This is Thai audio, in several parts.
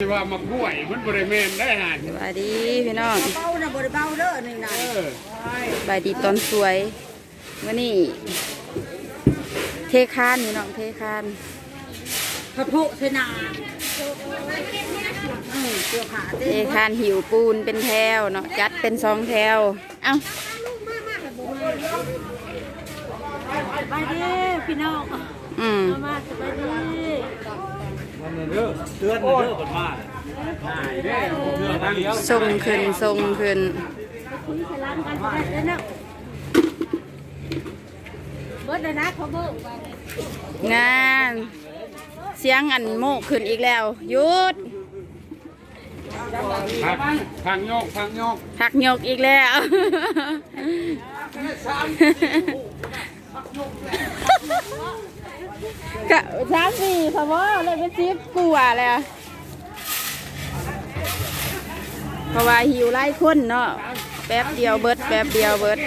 ที่ว่ามาป่วยมันบริเวณได้หาสวัสดีพี่น้องเบานะบ่ได้เบาเด้อนี่นะเออสบายดีตอนสวยวันนี้ เทคานพี่น้องเทคานพระพุเสนาอืมเสื้อผ้าเทเต้นคานหิวปูนเป็นแถวเนาะจัดเป็นสองแถวเอ้าไปเด้พี่น้องอืมมาสบายดี เด้อเตือนเด้อคนมาหายเด้อเพื่อทางเดียวทรงขึ้นทรงขึ้นคุยสลามกันไปได้เนาะเบิดเลยนะเขาเบิดงานเสียงอันโมกขึ้นอีกแล้วหยุดพักพังโยกพังโยกหักยกอีกแล้ว กะสามสี่พะวเลยเป็นสิบกว่าแล้วเพราะว่าหิวไล่คนเนาะแป๊บเดียวเบิดแป๊บเดียวเบิด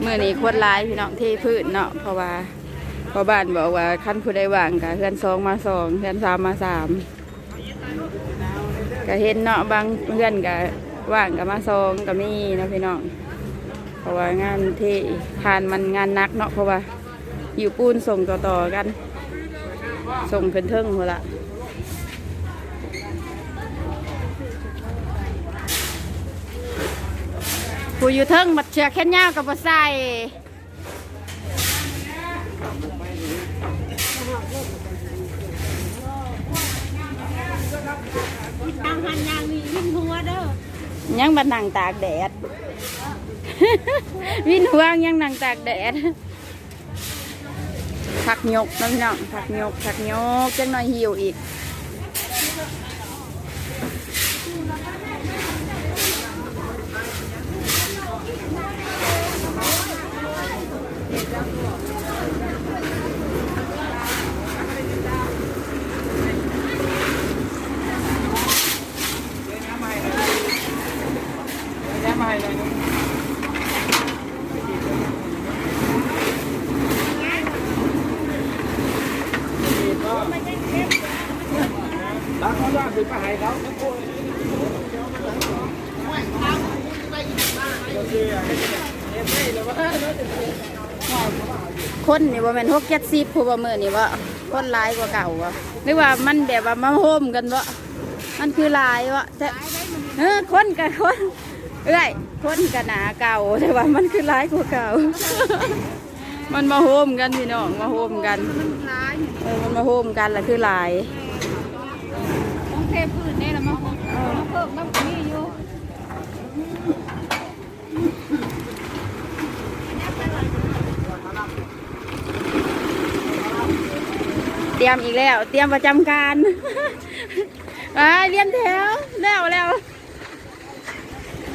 เมื่อนี้คนร้ายพี่น้องเทพื้นเนาะเพราะว่าพอบ้านบอกว่าขั้นผู้ใดว่างกะเพื่อนสองมาสองเพื่อนสามมาสามก็เห็นเนาะบางเพื่อนกะว่างกะมาสองก็มีนะพี่น้อง เพราะว่างานที่ผ่านมันงานหนักเนาะเพราะว่าอยู่ปูนส่งต่อๆกัน ส่งขึ้นเทิงหัวละผู้อยู่เทิงมัดเชือกแค่ยาวกับบ่ใส่ทางหันยางมียิ้มหัวเด้อยังบัดนั่งตากแดด วินว่างยังนั่งตากแดดผักยกเนาะพี่น้องผักยกผักยกจังหน่อยหิวอีก แม่มาให้เลยรักเขาย่างถึงมาให้เขา คนนี่ว่าแม่นหกเจ็ดสิบผู้บ่มือนี่ว่าคนหลายกว่าเก่าวะหรือว่ามันแบบว่ามาโฮมกันวะมันคือลายวะแต่เออคนกับคนเอ้ยคนกับหนาเก่าแต่ว่ามันคือหลายกว่าเก่า มันมาโฮมกันพี่น้องมาโฮมกันเออมันมาโฮมกันแหละคือลาย เทพื้นนี่ละมั้งมาเพิ่มน้ำมีอยู่เตรียมอีกแล้ว เตรียมประจำการอ่าเรียนแถวแล้วแล้ว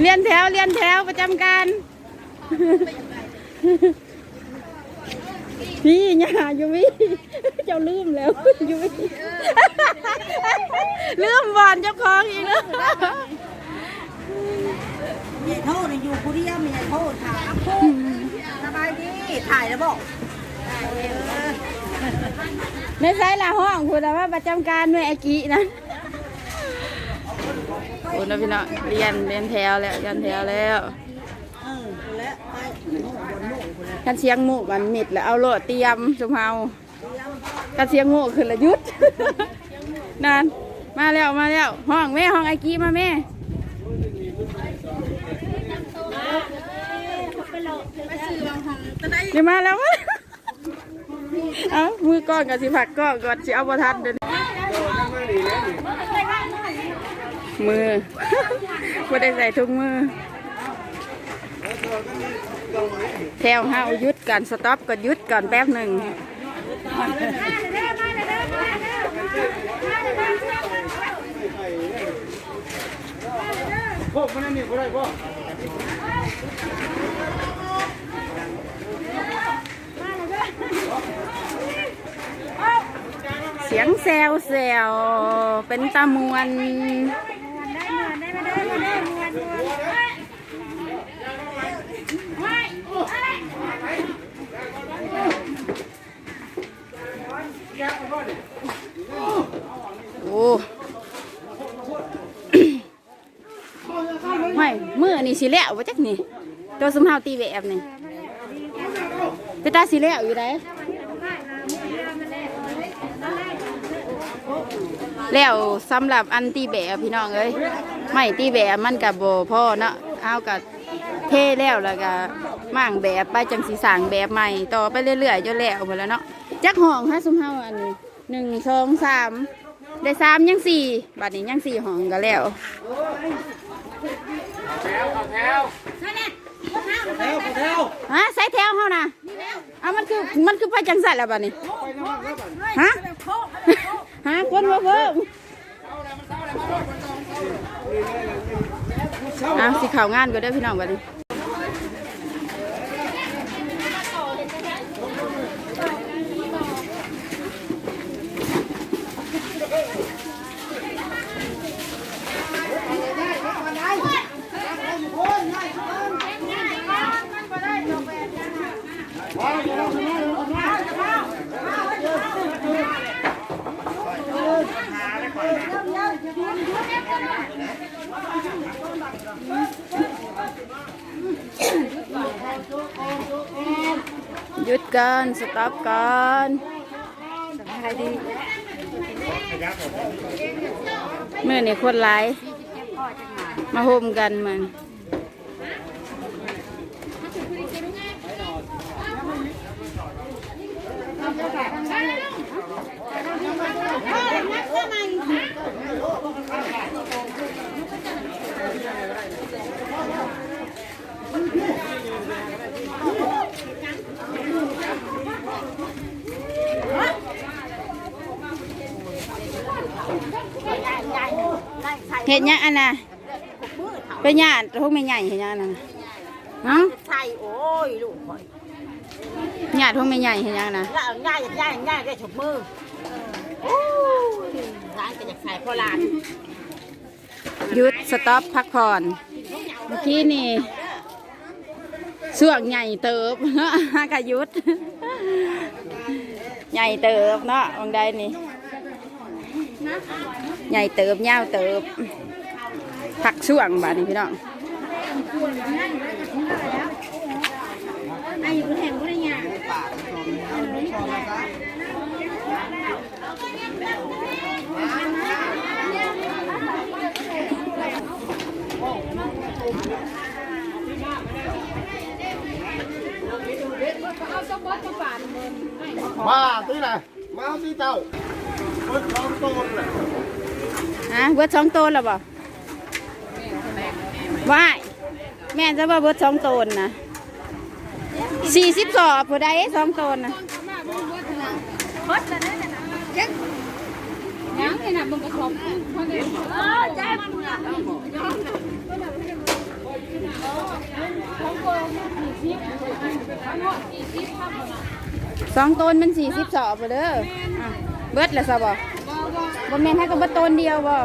เรียนแถวเรียนแถวประจำการ พี่อย่าอยู่พี่เจ้าลืมแล้วอยู่พี่ลืมบอลเจ้าของอีกแล้วเมียโทษนี่อยู่ผู้เดียวเมียโทษถามสบายดีถ่ายแล้วบอกในไซส์ละห้องคุณว่าประจำการหน่วยไอกีนะโอ้นะพี่น้องเรียนเรียนแถวแล้วเรียนแถวแล้ว เออและไปโน่บนโน่คนละ กันเสียงหมูมันมิดแล้วเอาโลดเตรียมจุมเฮากันเสียงหมูขึ้นละยุดนานมาแล้วมาแล้วห้องแม่ห้องไอกีมาแม่เดี๋ยวมาแล้วมาเอามือก้อนกับสิผักก้อนก่อนสิเอาบทันเดินมือไม่ได้ใส่ทุกมือ แถวห้ายุดก่อนสต็อปก่อนหยุดก่อนแป๊บหนึ่งพวกมันนี่ก็ได้พ่อเสียงแซวแซวเป็นตามวน แก้วพ่เนี่ยไม่มือนี่สิแล้วว่าจักนี่ตัวสมเฮาตีแบบนี่ไปตาสิแล้วอยู่ไหนแล้วสำหรับอันตีแบบพี่น้องเอ้ยไม่ตีแบบมันกับโบพ่อเนาะเอากับเท่แล้วแล้วก็มั่างแบบไปจังสีสางแบบใหม่ต่อไปเรื่อยๆจนแล้วหมดแล้วเนาะ จักห้องฮะสมเฮาอันนี้หนึ่งสองสามได้สามยังสี่บัดนี้ยังสี่ห้องก็แล้วแล้วแล้วฮะใส่แถวเฮานะเอามันคือมันคือไปจังสันแล้วบัดนี้ฮะฮะคนมาเพิ่มอะสิข่าวงานก็ได้อพี่น้องบัดนี้ หยุดก่อนสต็อปก่อนเมื่อนี่คนหลายมาโฮมกันเหมือน เห็นยังอันน่ะเป็นญาติพวกไม่ใหญ่เห็นยังอันน่ะฮะใส่โอ้ยลูกข่อยญาติพวกไม่ใหญ่เห็นยังอันน่ะง่ายง่ายง่ายง่ายได้ฉบมือโอ้ยร้านก็จะใส่พ่อหลานหยุดสต็อปพักผ่อนเมื่อกี้นี่ช่วงใหญ่เติบฮากะหยุดใหญ่เติบเนาะวงใดนี่ใหญ่เติบยาวเติบ พักช่วงบาดนี้พี่น้องไอ้คุณแห่งคุณเนี่ยมาที่ไหนมาที่เจ้าเพิ่นท้องโตนแหละฮะเบิดสองโตนแล้วบ่ ว่าแม่จะว่าเบิดสองตนนะสี่สิบสอบผู้ใดสองตนนะสองต้นมันสี่สิบสอบเด้อเบิดล้วซะบ่บ่แม่นให้ก็เบิดต้นเดียวบ่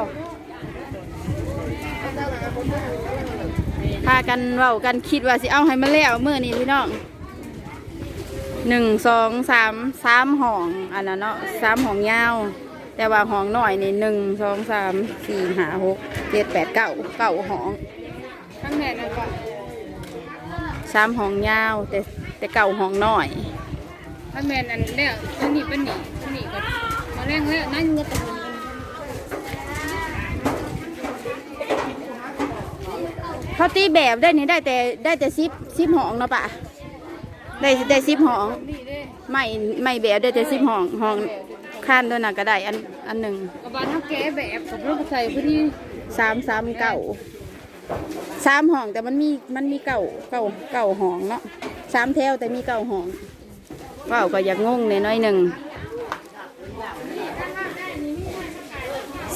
พากันเว้ากันคิดว่าสิเอาให้มันแล้วมื้อนี้พี่น้องหนึ่งสองสามสามห้องอันนั้นเนาะสามห้องยาว แต่ว่าห้องน้อยนี่หนึ่งสองสามสี่ห้าหกเจ็ดแปดเก้าเก้าห้องข้างในนั่นก็สามห้องยาว แต่แต่เก้าห้องน้อยถ้าแมนอันเนี้ยตัวนี้เป็นหนีตัวนี้ก็มาแรงแล้วนั่นเงือกตะบุน เขาตีแบบได้นี่ได้แต่ได้แต่ซิปซิปหองเนาะปะได้ได้ซิปหองนี่เด้ไม่ไม่แบบได้แต่ซิปหองหองข้านตัวน่ะก็ได้อันอันหนึ่งกับบานเขาแก้แบบกับลูกใส่พอดีสามสามเก้าสามห้องแต่มันมีมันมีเก้าเก้าเก้าห้องเนาะสามแถวแต่มีเก้าห้องว้าวก็อยากงงในน้อยหนึ่ง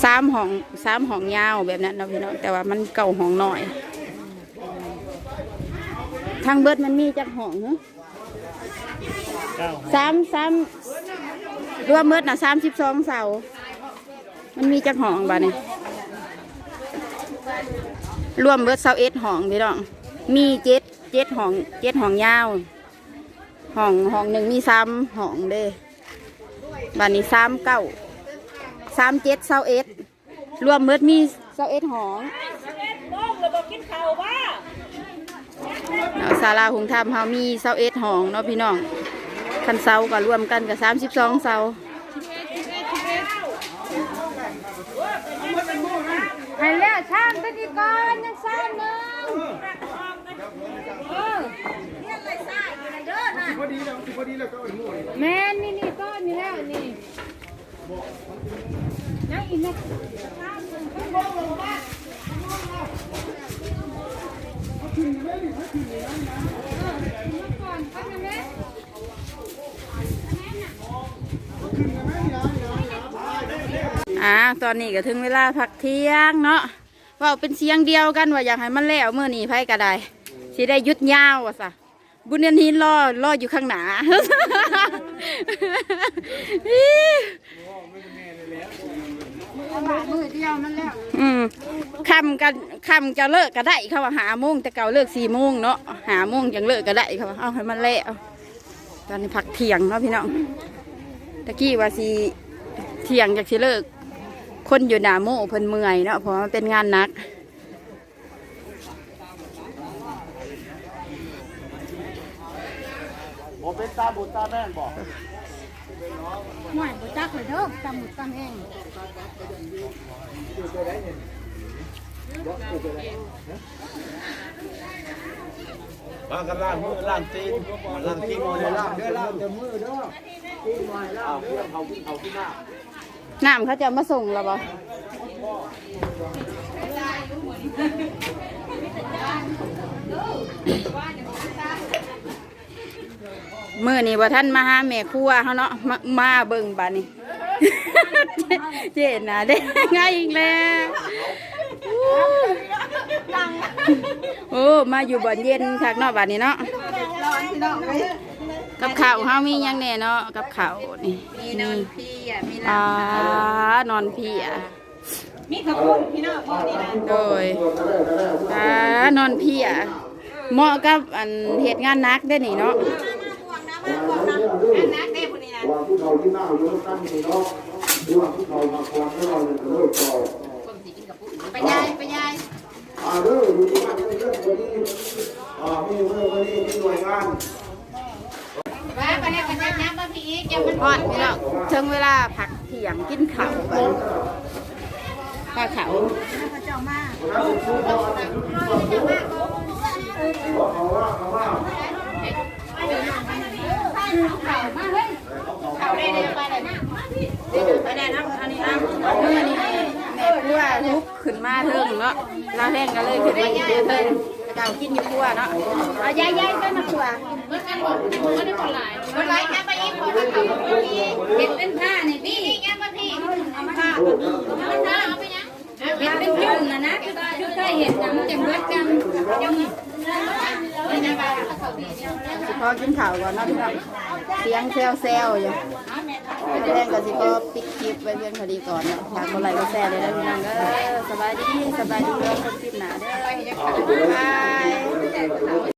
สามห้องสามห้องยาวแบบนั้นเนาะพี่น้องแต่ว่ามันเก้าห้องน้อย ทางเบิดมันมีจักห้องเหรอสามสามรวมเบิดน่ะสามสิบสองเสา มันมีจักห้องบ้านี่รวมเบิดเสาเอ็ดห้องพี่น้อง มีเจ็ดเจ็ดห้องเจ็ดห้องยาวห้องห้องหนึ่งมีสามห้องเด้บ้านนี้สามเก้าสามเจ็ดเศร้าเอ็ดรวมเมิดมีเศร้าเอ็ดหอง เนาะศาลาหงธรรมเฮามีเศร้าเอ็ดหองเนาะพี่น้องคันเสาก็รวมกันกับสามสิบสองเสาให้แล้วช่างตัวนี้ก่อนยังซ่านหนึงเออพอดีแล้วพอดีแล้วก็ไอ้หมูนี่แม่นนี่นี่ก้อนนี่แล้วนี่ยังอีกนะ อ่าตอนนี้ก็ถึงเวลาพักเที่ยงเนาะว่าเป็นเสียงเดียวกันว่าอยากให้มันแล้วเมื่อนี้ไพ่ก็ได้สิได้ยุดยาวว่ะสะบุญเนียนหินรอรออยู่ข้างหน้า มือเดียวนั่นแล้วอืมคำกันคำจะเลิกก็ได้เขาว่าหาโมงแต่เก่าเลิกสี่โมงเนาะหาโมงยังเลิกก็ได้เขาว่าเอาให้มันแล้วตอนนี้พักเที่ยงเนาะพี่น้องตะกี้ว่าสีเที่ยงจากสิเลิก คนอยู่หนาโมเพิ่นเมื่อยเนาะเพราะมันเป็นงานนักบ่เป็นตาบุตาแม่นบอก หน่อยบ่จักเลยเด้อตำหมุดตำแห้งบางกันล่างมือล่างตีนล่างตีนเลยล่างเด้อล่างแต่มือเด้อตีนหน่อยล่างเพื่อนเขาเขาขึ้นหน้าน้ำเขาจะมาส่งเราบ่ มื่อนี้ว่าท่านมาหาแม่ครัวเขาเนาะมามาเบิ่งบานี่ เจนนะได้ไงอีกแล้วโอ้มาอยู่บ่อนเย็นคักเนาะบานี้เนาะกับข้าวเฮามีหยังแน่เนาะกับข้าวนี่มีนอนพี่อะมีอ่านอนพี่อะมีขบุญพี่น้องพวกนี้นะโดยอ่านอนพี่อะเหมาะกับอันเหตุงานหนักได้อนี่เนาะพวงนะ มาพวงนะอันนักเด้พวกนี้นะวางที่เขาที่หน้าอยู่ตั้งนี่เนาะวางที่เขามาควงให้เราเลยเลิกต่อไปยายไปยายอ่าเด้ออยู่ที่บ้านเรื่องวันนี้อ่ามีเรื่องวันนี้มีหน่วยงานว่าไปเนี่ยไปยายน้ำมาพี่อีกอย่ามันฮอดพี่น้องถึงเวลาพักเที่ยงกินข้าวไปข้าวขาวเจ้ามาเขาว่า เขาว่าเอาได้เลยไปเลยไปได้นะอันนี้นะเมื่อนี้แม่ครัวลุกขึ้นมาเทิงเนาะลาแห้งก็เลยขึ้นมาอยู่เทิงเก่ากินอยู่ครัวเนาะเอายายยายไปมาครัวคนไรแค่ไปอีกขอมาเขาพี่เห็ดเป็นผ้านี่พี่แค่มาพี่เอามาผ้าเอาผ้าเอาไปยังเห็ดเป็นจุ่มนะนะจุ่มเคยเห็ดนะมันจะเบิดกันยังไม่ได้ไปสิพอกินข้าวก่อนนะพี่น้อง เสียงแซวแซวๆอยู่แห้งก็สิพอปิดคลิปไว้เพียงเท่านี้ก่อนเนาะฝากกดไลค์กดแชร์เลยนะพี่น้องเด้อสบายดีสบายดีเรื่องคนคลิปหนาเด้อบ๊ายบาย